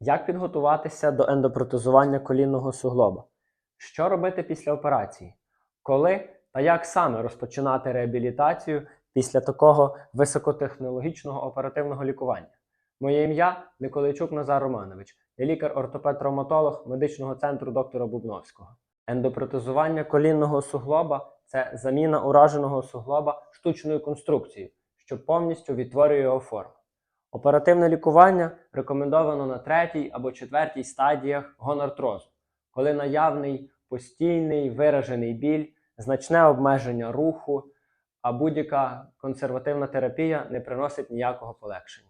Як підготуватися до ендопротезування колінного суглоба? Що робити після операції? Коли та як саме розпочинати реабілітацію після такого високотехнологічного оперативного лікування? Моє ім'я Николайчук Назар Романович. Я лікар-ортопед-травматолог медичного центру доктора Бубновського. Ендопротезування колінного суглоба це заміна ураженого суглоба штучною конструкцією, що повністю відтворює його форму. Оперативне лікування рекомендовано на третій або четвертій стадіях гонартрозу, коли наявний постійний виражений біль, значне обмеження руху, а будь-яка консервативна терапія не приносить ніякого полегшення.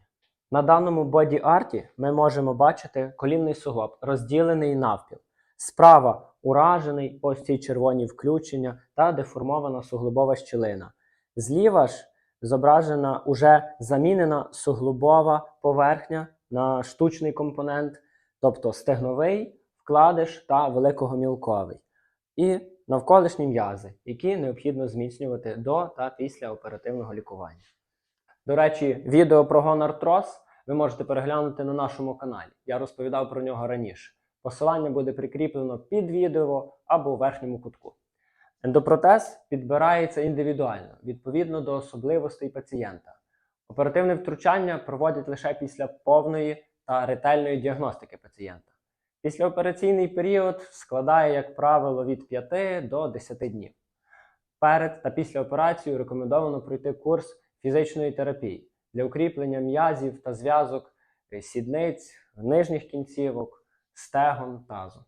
На даному боді-арті ми можемо бачити колінний суглоб, розділений навпіл. Справа уражений, ось ці червоні включення та деформована суглобова щілина. Зліва ж зображена уже замінена суглобова поверхня на штучний компонент, тобто стегновий, вкладиш та великогомілковий. І навколишні м'язи, які необхідно зміцнювати до та після оперативного лікування. До речі, відео про гонартроз ви можете переглянути на нашому каналі. Я розповідав про нього раніше. Посилання буде прикріплено під відео або у верхньому кутку. Ендопротез підбирається індивідуально, відповідно до особливостей пацієнта. Оперативне втручання проводять лише після повної та ретельної діагностики пацієнта. Післяопераційний період складає, як правило, від 5 до 10 днів. Перед та після операції рекомендовано пройти курс фізичної терапії для укріплення м'язів та зв'язок е, сідниць, нижніх кінцівок, стегон, тазу.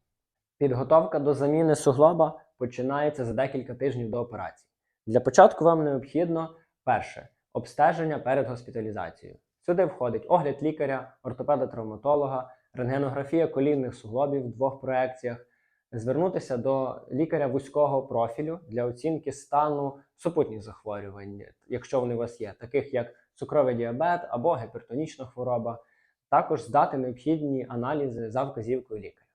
Підготовка до заміни суглоба починається за декілька тижнів до операції. Для початку вам необхідно перше обстеження перед госпіталізацією. Сюди входить огляд лікаря, ортопеда-травматолога, рентгенографія колінних суглобів в двох проекціях, звернутися до лікаря вузького профілю для оцінки стану супутніх захворювань, якщо вони у вас є, таких як цукровий діабет або гіпертонічна хвороба, також здати необхідні аналізи за вказівкою лікаря.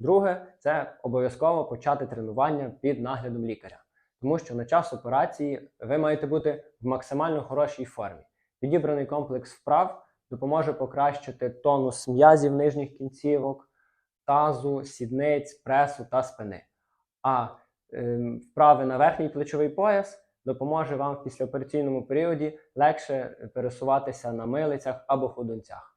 Друге, це обов'язково почати тренування під наглядом лікаря, тому що на час операції ви маєте бути в максимально хорошій формі. Підібраний комплекс вправ допоможе покращити тонус м'язів нижніх кінцівок, тазу, сідниць, пресу та спини. А ем, вправи на верхній плечовий пояс допоможе вам в післяопераційному періоді легше пересуватися на милицях або ходунцях.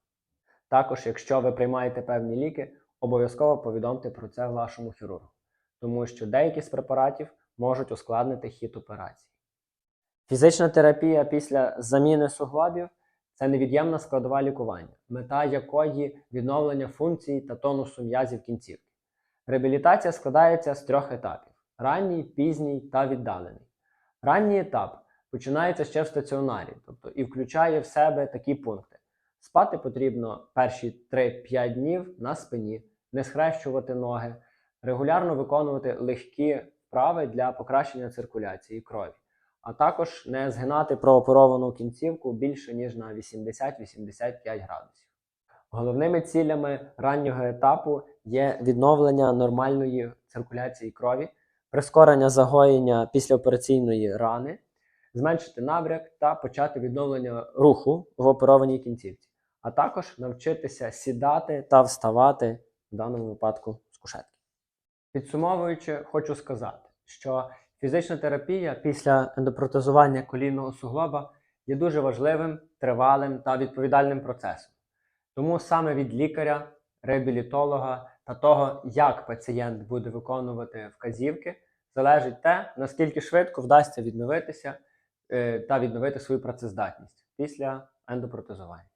Також, якщо ви приймаєте певні ліки, обов'язково повідомте про це вашому хірургу, тому що деякі з препаратів можуть ускладнити хід операції. Фізична терапія після заміни суглобів це невід'ємна складова лікування, мета якої відновлення функцій та тонусу м'язів кінцівки. Реабілітація складається з трьох етапів: ранній, пізній та віддалений. Ранній етап починається ще в стаціонарі, тобто і включає в себе такі пункти. Спати потрібно перші 3-5 днів на спині, не схрещувати ноги, регулярно виконувати легкі вправи для покращення циркуляції крові, а також не згинати прооперовану кінцівку більше ніж на 80-85 градусів. Головними цілями раннього етапу є відновлення нормальної циркуляції крові, прискорення загоєння післяопераційної рани, зменшити набряк та почати відновлення руху в оперованій кінцівці, а також навчитися сідати та вставати в даному випадку з кушетки. Підсумовуючи, хочу сказати, що фізична терапія після ендопротезування колінного суглоба є дуже важливим, тривалим та відповідальним процесом. Тому саме від лікаря, реабілітолога та того, як пацієнт буде виконувати вказівки, залежить те, наскільки швидко вдасться відновитися е, та відновити свою працездатність після ендопротезування.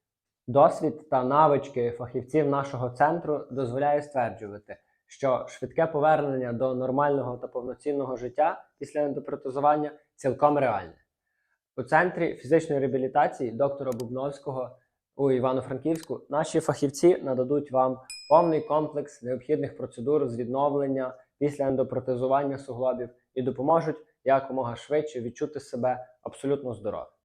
Досвід та навички фахівців нашого центру дозволяє стверджувати, що швидке повернення до нормального та повноцінного життя після ендопротезування цілком реальне. У центрі фізичної реабілітації доктора Бубновського у Івано-Франківську наші фахівці нададуть вам повний комплекс необхідних процедур з відновлення після ендопротезування суглобів і допоможуть якомога швидше відчути себе абсолютно здоровим.